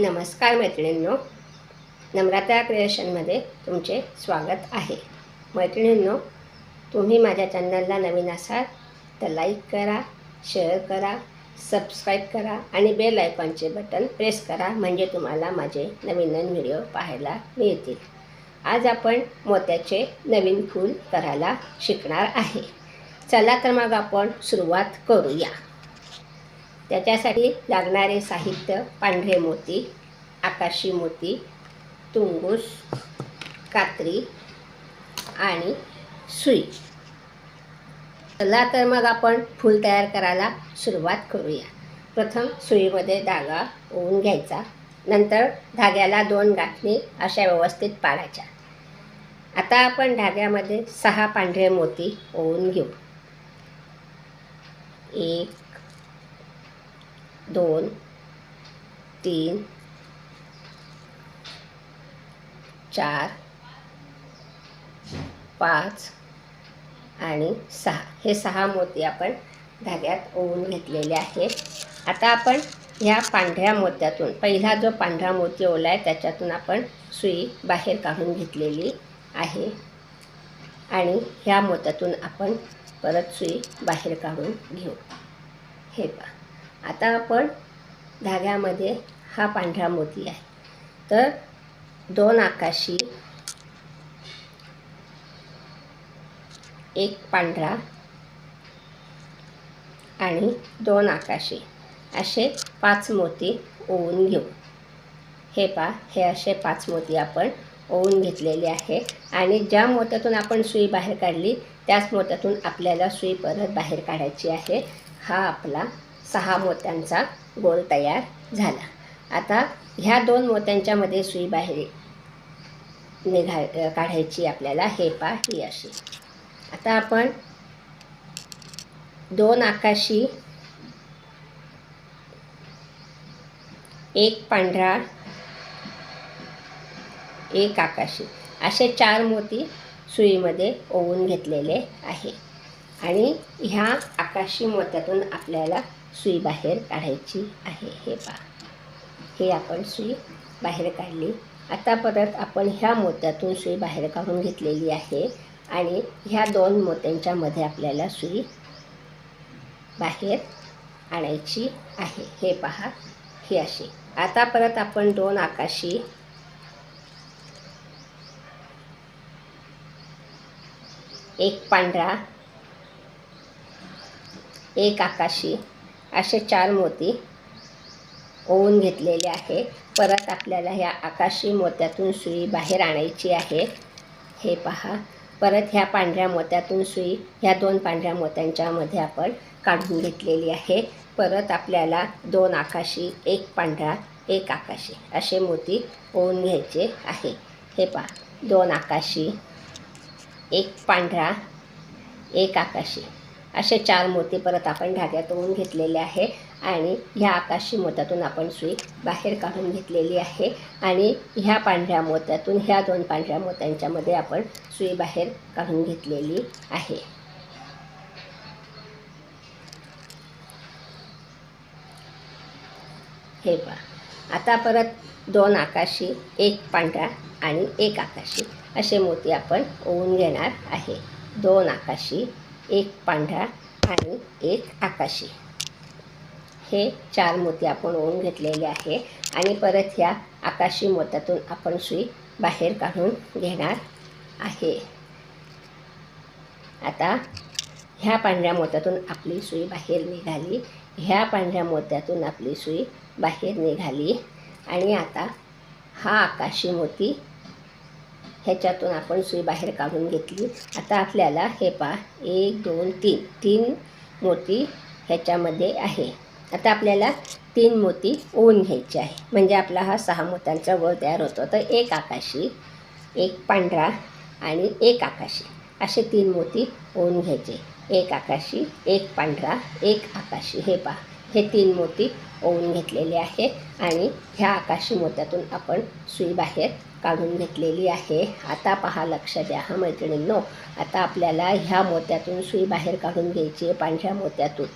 नमस्कार मैत्रिणींनो नम्रता क्रिएशनमध्ये तुमचे स्वागत आहे. मैत्रिणींनो तुम्ही माझ्या चॅनलला नवीन असाल तर लाईक करा शेअर करा सबस्क्राईब करा आणि बेल आयकॉनचे बटन प्रेस करा म्हणजे तुम्हाला माझे नवीन नवीन व्हिडिओ पाहायला मिळतील. आज आपण मोत्याचे नवीन फूल करायला शिकणार आहे. चला तर मग आपण सुरुवात करूया. त्याच्यासाठी लागणारे साहित्य पांढरे मोती आकाशी मोती तुंगूस कात्री आणि सुई. चला तर मग आपण फूल तयार करायला सुरुवात करूया. प्रथम सुईमध्ये धागा ओवून घ्यायचा. नंतर धाग्याला दोन गाठणी अशा व्यवस्थित पाडायच्या. आता आपण धाग्यामध्ये सहा पांढरे मोती ओवून घेऊ. एक दोन तीन चार पाच आणि सहा. हे सहा मोती आपण धाग्यात ओवून घेतलेले आहे आता आपण ह्या पांढऱ्या मोत्यातून पहिला जो पांढरा मोती ओला आहे त्याच्यातून आपण सुई बाहेर काढून घेतलेली आहे. आणि ह्या मोत्यातून आपण परत सुई बाहेर काढून घेऊ. हे पहा. आता आपण धाग्यामध्ये हा पांढरा मोती आहे. तर दोन आकाशी एक पांढरा आणि दोन आकाशी असे पाच मोती ओवून घेऊ. हे पा हे असे पाच मोती आपण ओवून घेतलेले आहे आणि ज्या मोत्यातून आपण सुई बाहेर काढली त्याच मोत्यातून आपल्याला सुई परत बाहेर काढायची आहे. हा आपला सहा मोत्यांचा गोल तयार झाला. आता ह्या दोन मोत्यांच्यामध्ये सुई बाहेर निघा काढायची आपल्याला हे पा ही अशी. आता आपण दोन आकाशी एक पांढरा एक आकाशी असे चार मोती सुईमध्ये ओवून घेतलेले आहे. आणि ह्या आकाशी मोत्यातून आपल्याला सुई बाहेर काढायची आहे. हे पहा. हे आपण सुई बाहेर काढली. आता परत आपण ह्या मोत्यातून सुई बाहेर काढून घेतलेली आहे आणि ह्या दोन मोत्यांच्या मध्ये आपल्याला सुई बाहेर आणायची आहे. हे पहा. ही अशी. आता परत आपण दोन आकाशी एक पांढरा एक आकाशी असे चार मोती ओवून घेतलेले आहे परत आपल्याला ह्या आकाशी मोत्यातून सुई बाहेर आणायची आहे. हे पहा. परत ह्या पांढऱ्या मोत्यातून सुई ह्या दोन पांढऱ्या मोत्यांच्यामध्ये आपण काढून घेतलेली आहे. परत आपल्याला दोन आकाशी एक पांढरा एक आकाशी असे मोती ओवून घ्यायचे आहे. हे पहा. दोन आकाशी एक पांढरा एक आकाशी. असे चार मोती परत आपण धाग्यात ओवून घेतलेले आहे. आणि ह्या आकाशी मोत्यातून आपण सुई बाहेर काढून घेतलेली आहे. आणि ह्या पांढऱ्या मोत्यातून ह्या दोन पांढऱ्या मोत्यांच्यामध्ये आपण सुई बाहेर काढून घेतलेली आहे. हे पहा. आता परत दोन आकाशी एक पांढरा आणि एक आकाशी असे मोती आपण ओवून घेणार आहे. दोन आकाशी एक पांढरा आणि एक आकाशी. हे चार मोती आपण ओन घेतलेले आहे आणि परत ह्या आकाशी मोत्यातून आपण सुई बाहेर काढून घेणार आहे. आता ह्या पांढऱ्या मोत्यातून आपली सुई बाहेर निघाली. ह्या पांढऱ्या मोत्यातून आपली सुई बाहेर निघाली. आणि आता हा आकाशी मोती ह्याच्यातून आपण सुई बाहेर काढून घेतली. आता आपल्याला हे पा एक दोन तीन. तीन मोती ह्याच्यामध्ये आहे. आता आपल्याला तीन मोती ओवून घ्यायचे आहे. म्हणजे आपला हा सहा मोत्यांचा वळ तयार होतो. तर एक आकाशी एक पांढरा आणि एक आकाशी. असे तीन मोती ओवून घ्यायचे. एक आकाशी एक पांढरा एक आकाशी. हे पहा हे तीन मोती ओवून घेतलेले आहे. आणि ह्या आकाशी मोत्यातून आपण सुई बाहेर काढून घेतलेली आहे. आता पहा लक्ष द्या हा मैत्रिणींनो? आता आपल्याला ह्या मोत्यातून सुई बाहेर काढून घ्यायची आहे पांढऱ्या मोत्यातून.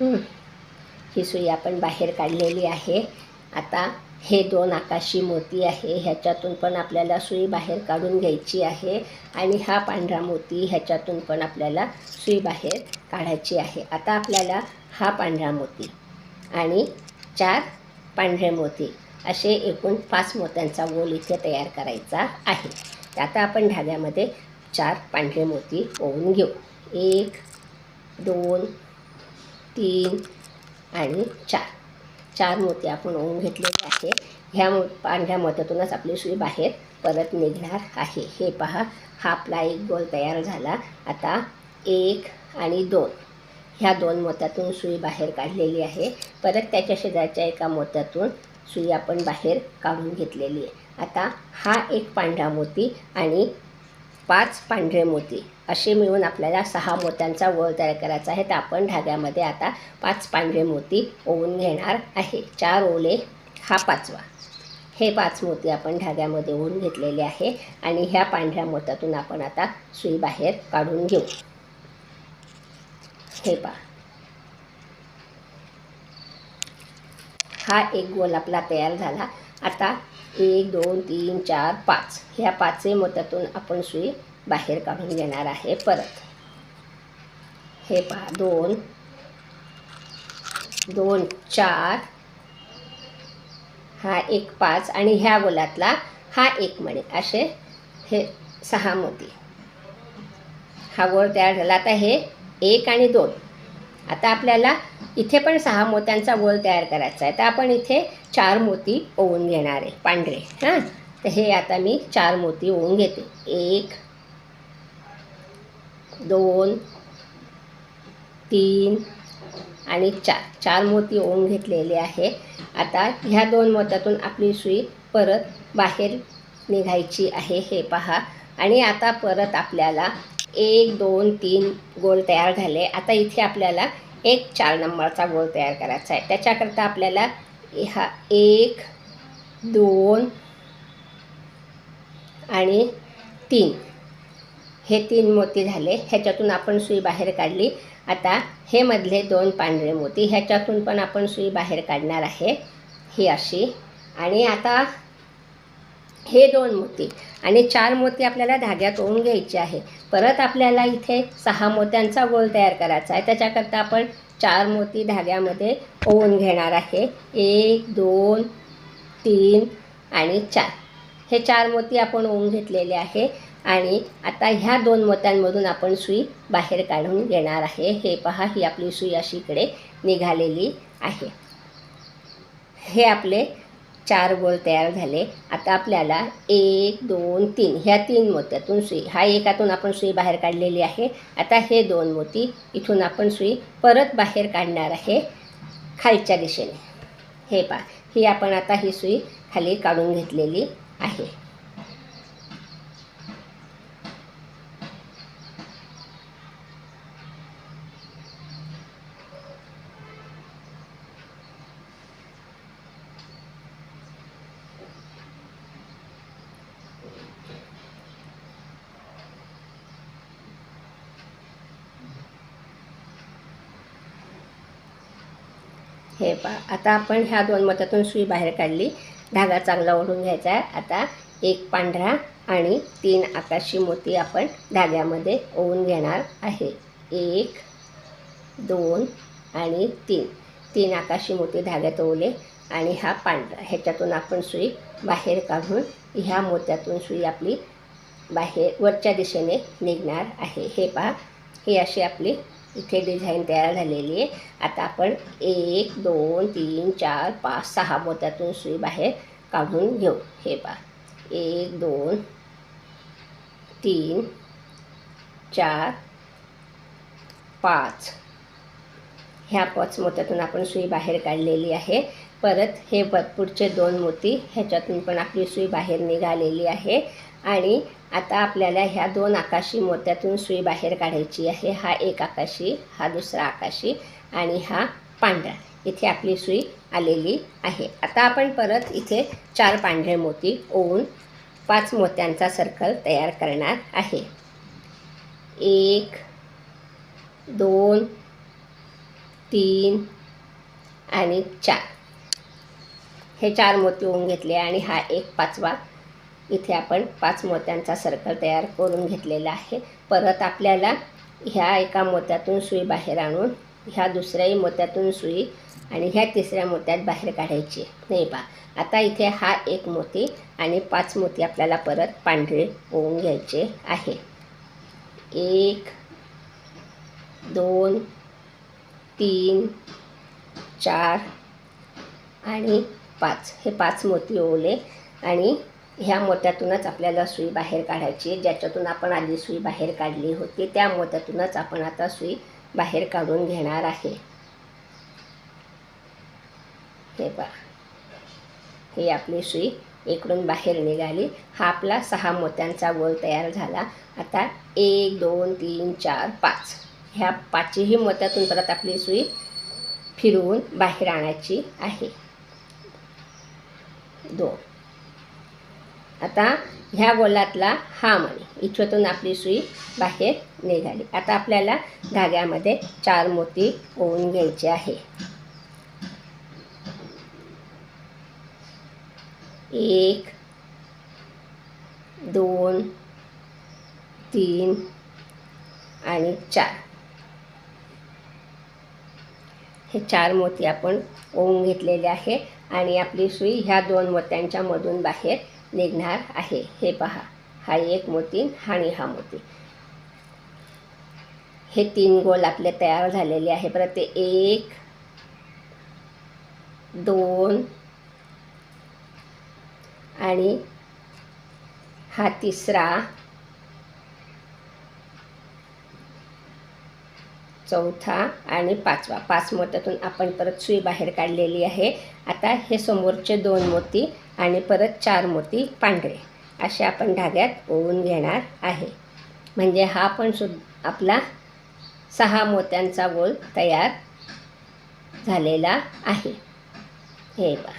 ही. सुई आपण बाहेर काढलेली आहे. आता हे दोन आकाशी मोती आहे. ह्याच्यातून पण आपल्याला सुई बाहेर काढून घ्यायची आहे आणि हा पांढरा मोती ह्याच्यातून पण आपल्याला सुई बाहेर काढायची आहे. आता आपल्याला हा पांढरा मोती आणि चार पांढरे मोती. असे एकूण पाच मोत्यांचा गोल इथे तयार करायचा आहे. आता आपण धाग्यामध्ये चार पांढरे मोती ओवून घेऊ. एक दोन तीन आणि चार. चार मोती आपण ओवून घेतलेले आहे. ह्या मो पांढऱ्या मोत्यातूनच आपली सुई बाहेर परत निघणार आहे. हे पहा हा आपला एक गोल तयार झाला. आता एक आणि दोन. ह्या दोन मोत्यातून सुई बाहेर काढलेली आहे. परत त्याच्या शेजारच्या एका मोत्यातून सुई आपण बाहेर काढून घेतलेली आहे. आता हा एक पांढरा मोती आणि पाच पांढरे मोती असे मिळून आपल्याला सहा मोत्यांचा वळ तयार करायचा आहे. तर आपण धाग्यामध्ये आता पाच पांढरे मोती ओवून घेणार आहे. चार ओले हा पाचवा. हे पाच मोती आपण धाग्यामध्ये ओवून घेतलेले आहे आणि ह्या पांढऱ्या मोत्यातून आपण आता सुई बाहेर काढून घेऊ. हे पहा. हा एक गोल आपला तयार झाला. आता एक दोन तीन चार पाच. ह्या पाचही मोत्यातून आपण सुई बाहेर काढून घेणार आहे परत. हे पहा दोन दोन चार. हा एक पाच आणि ह्या गोलातला हा एक मणी. असे हे सहा मोती. हा गोळ तयार झाला. आता हे एक आणि दोन. आता आपल्याला इथे पण सहा मोत्यांचा गोल तयार करायचा आहे. तर आपण इथे चार मोती ओवून घेणार आहे पांढरे हां? तर हे आता मी चार मोती ओवून घेते. एक दोन तीन आणि चार. चार मोती ओवून घेतलेले आहे. आता ह्या दोन मोत्यातून आपली सुई परत बाहेर निघायची आहे हे पहा. आणि आता परत आपल्याला एक दोन तीन गोल तयार झाले. आता इथे आपल्याला एक चार नंबरचा गोल तयार करायचा आहे. त्याच्याकरता आपल्याला हा एक दोन आणि तीन. हे तीन मोती झाले. ह्याच्यातून आपण सुई बाहेर काढली. आता हे मधले दोन पांढरे मोती. ह्याच्यातून पण आपण सुई बाहेर काढणार आहे. ही अशी. आणि आता हे दोन मोती. आणि चार मोती आपल्याला धाग्यात ओवून घ्यायचे आहे. परत आपल्याला इथे सहा मोत्यांचा गोल तयार करायचा आहे. त्याच्याकरता आपण चार मोती धाग्यामध्ये ओवून घेणार आहे. एक दोन तीन आणि चार. हे चार मोती आपण ओवून घेतलेले आहे. आणि आता ह्या दोन मोत्यांमधून आपण सुई बाहेर काढून घेणार आहे. हे पहा ही आपली सुई अशी इकडे निघालेली आहे. हे आपले चार गोल तयार झाले. आता आपल्याला एक दोन तीन ह्या तीन मोत्यातून सुई. हा एकातून आपण सुई बाहेर काढलेली आहे. आता हे दोन मोती इथून आपण सुई परत बाहेर काढणार आहे खालच्या दिशेने. हे पा ही आपण आता ही सुई खाली काढून घेतलेली आहे. हे पहा. आता आपण ह्या दोन मतातून सुई बाहेर काढली. धागा चांगला ओढून घ्यायचा आहे. आता एक पांढरा आणि तीन आकाशी मोती आपण धाग्यामध्ये ओवून घेणार आहे. एक दोन आणि तीन. तीन आकाशी मोती धाग्यात ओवले आणि हा पांढरा. ह्याच्यातून आपण सुई बाहेर काढून ह्या मोत्यातून सुई आपली बाहेर वरच्या दिशेने निघणार आहे. हे पहा. ही अशी आपली इथे डिझाईन तयार झालेली आहे. आता आपण एक दोन तीन चार पाच सहा मोत्यातून सुई बाहेर काढून घेऊ. हे पा एक दोन तीन चार पाच. ह्या पाच मोत्यातून आपण सुई बाहेर काढलेली आहे. परत हे भरपूरचे पुढचे दोन मोती ह्याच्यातून पण आपली सुई बाहेर निघालेली आहे. आणि आता आपल्याला ह्या दोन आकाशी मोत्यातून सुई बाहेर काढायची आहे. हा एक आकाशी हा दुसरा आकाशी आणि हा पांढरा. इथे आपली सुई आलेली आहे. आता आपण परत इथे चार पांढरे मोती ओवून पाच मोत्यांचा सर्कल तयार करणार आहे. एक दोन तीन आणि चार. हे चार मोती ओवून घेतले आणि हा एक पाचवा इथे आपण पाच मोत्यांचा सर्कल तयार करून घेतलेला आहे. परत आपल्याला ह्या एका मोत्यातून सुई बाहेर आणून ह्या दुसऱ्याही मोत्यातून सुई आणि ह्या तिसऱ्या मोत्यात बाहेर काढायची नाही पा आता इथे हा एक मोती आणि पाच मोती आपल्याला परत पांढरे ओवून घ्यायचे आहे. एक दोन तीन चार आणि पाच. हे पाच मोती ओवले आणि ह्या मोत्यातूनच आपल्याला सुई बाहेर काढायची आहे. ज्याच्यातून आपण आधी सुई बाहेर काढली होती त्या मोत्यातूनच आपण आता सुई बाहेर काढून घेणार आहे. हे पहा. ही आपली सुई इकडून बाहेर निघाली. हा आपला सहा मोत्यांचा गोल तयार झाला. आता एक दोन तीन चार पाच. ह्या पाचही मोत्यातून परत आपली सुई फिरवून बाहेर आणायची आहे. दोन. आता ह्या गोलातला हा मणी इथून आपली सुई बाहेर निघाली. आता आपल्याला धाग्यामध्ये चार मोती ओवून घ्यायचे आहे. एक दोन तीन आणि चार. हे चार मोती आपण ओवून घेतलेले आहे आणि आपली सुई ह्या दोन मोत्यांच्या मधून बाहेर निघणार आहे. हे पहा. हा एक मोती आणि हा मोती हे तीन गोल आपले तयार झालेले आहे. परत ते एक दोन आणि हा तिसरा चौथा आणि पाचवा. पाच मोत्यातून आपण परत सुई बाहेर काढलेली आहे. आता हे समोरचे दोन मोती आणि परत चार मोती पांढरे. असे आपण धाग्यात ओवून घेणार आहे. म्हणजे हा पण सुद्धा आपला सहा मोत्यांचा गोल तयार झालेला आहे. हे बा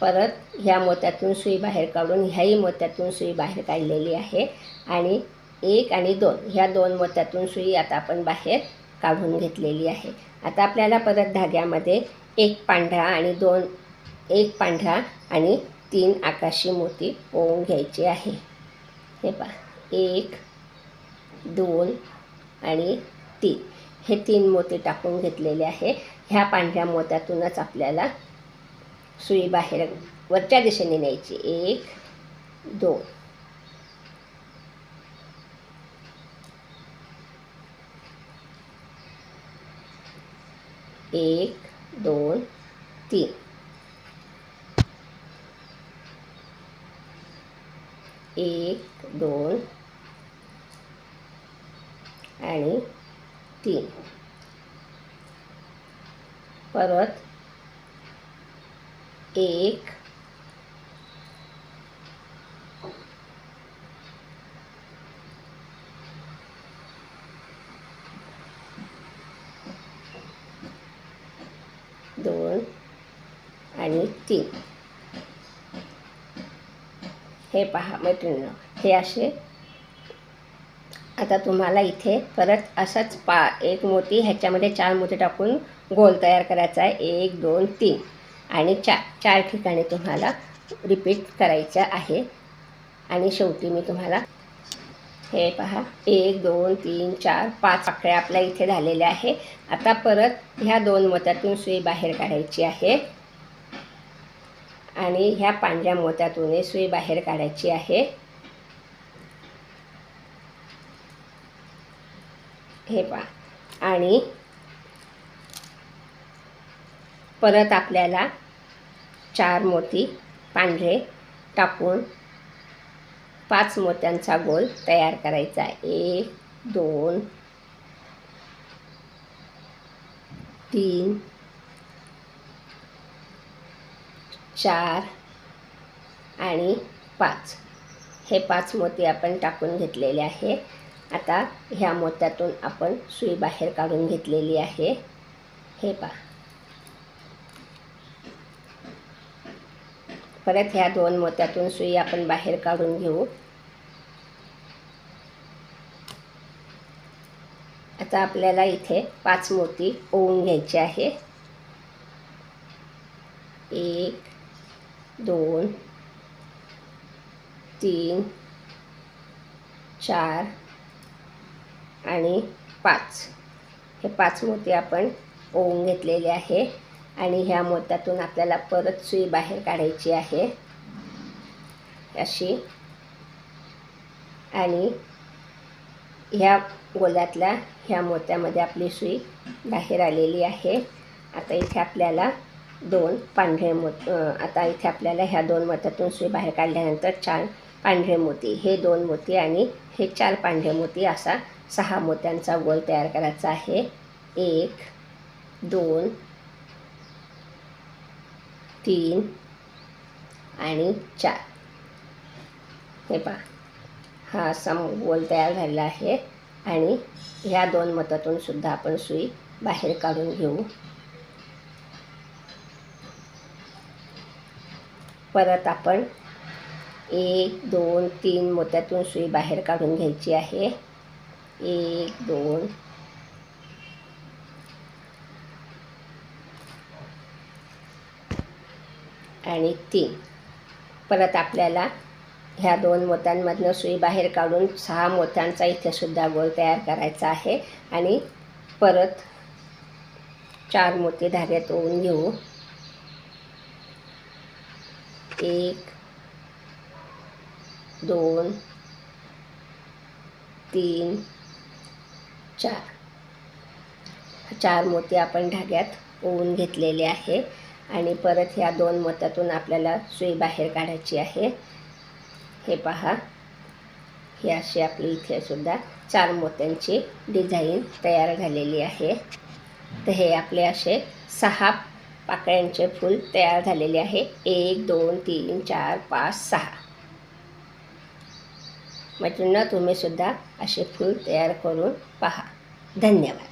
परत ह्या मोत्यातून सुई बाहेर काढून ह्याही मोत्यातून सुई बाहेर काढलेली आहे. आणि एक आणि दोन. ह्या दोन मोत्यातून सुई आता आपण बाहेर काढून घेतलेली आहे. आता आपल्याला परत धाग्यामध्ये एक पांढरा आणि दोन एक पांढरा आणि तीन आकाशी मोती ओवून घ्यायचे आहे. हे पहा. एक दोन आणि तीन. हे तीन मोती टाकून घेतलेले आहे. ह्या पांढऱ्या मोत्यातूनच आपल्याला सुई बाहेर वरच्या दिशेने न्यायची. एक दोन. एक दोन तीन. एक दोन. आणि तीन. परत एक दोन आणि तीन. हे पहा मैत्रिणीनं हे असे. आता तुम्हाला इथे परत असंच पा एक मोती ह्याच्यामध्ये चार मोती टाकून गोल तयार करायचा आहे. एक दोन तीन. आणि चार चार ठिकाणी तुम्हाला रिपीट करायचं आहे. आणि शेवटी मी तुम्हाला हे पहा. एक दोन तीन चार पाच आकड्या आपल्या इथे झालेल्या आहे आता परत ह्या दोन मोत्यातून सुई बाहेर काढायची आहे. आणि ह्या पांढऱ्या मोत्यातून सुई बाहेर काढायची आहे. हे पहा. आणि परत आपल्याला चार मोती पांढरे टाकून पाच मोत्यांचा गोल तयार करायचा एक दोन तीन चार आणि पाच. हे पाच मोती आपण टाकून घेतलेले आहे. आता ह्या मोत्यातून आपण सुई बाहेर काढून घेतलेली आहे. हे पहा. परत ह्या दोन मोत्यातून सुई आपण बाहेर काढून घेऊ. आता आपल्याला इथे पाच मोती ओवून घ्यायचे आहे. एक दोन तीन चार आणि पाच. हे पाच मोती आपण ओवून घेतलेले आहे आणि ह्या मोत्यातून आपल्याला परत सुई बाहेर काढायची आहे. अशी. आणि ह्या गोल्यातल्या ह्या मोत्यामध्ये आपली सुई बाहेर आलेली आहे. आता इथे आपल्याला दोन पांढरे मोत आता इथे आपल्याला ह्या दोन मोत्यातून सुई बाहेर काढल्यानंतर चार पांढरे मोती हे दोन मोती आणि हे चार पांढरे मोती असा सहा मोत्यांचा गोल तयार करायचा आहे. एक दोन तीन आणि चार. हे पहा हा असा गोल तयार झालेला आहे. आणि ह्या दोन मतातून सुद्धा आपण सुई बाहेर काढून घेऊ. परत आपण एक दोन तीन मोत्यातून सुई बाहेर काढून घ्यायची आहे. एक दोन. आणि तीन. परत आपल्याला ह्या दोन मोत्यांमधनं सुई बाहेर काढून सहा मोत्यांचा इथेसुद्धा गोल तयार करायचा आहे. आणि परत चार मोती धाग्यात ओवून घेऊ. एक दोन तीन चार. चार मोती आपण धाग्यात ओवून घेतलेले आहे. आणि परत ह्या दोन मोत्यातून आपल्याला सुई बाहेर काढायची आहे. हे पहा. ही अशी आपली इथे सुद्धा चार मोत्यांची डिझाईन तयार झालेली आहे. तर हे आपले असे सहा पाकळ्यांचे फूल तयार झालेले आहे. एक दोन तीन चार पाच सहा. मैत्रिणींना तुम्ही सुद्धा असे फूल तयार करून पहा. धन्यवाद.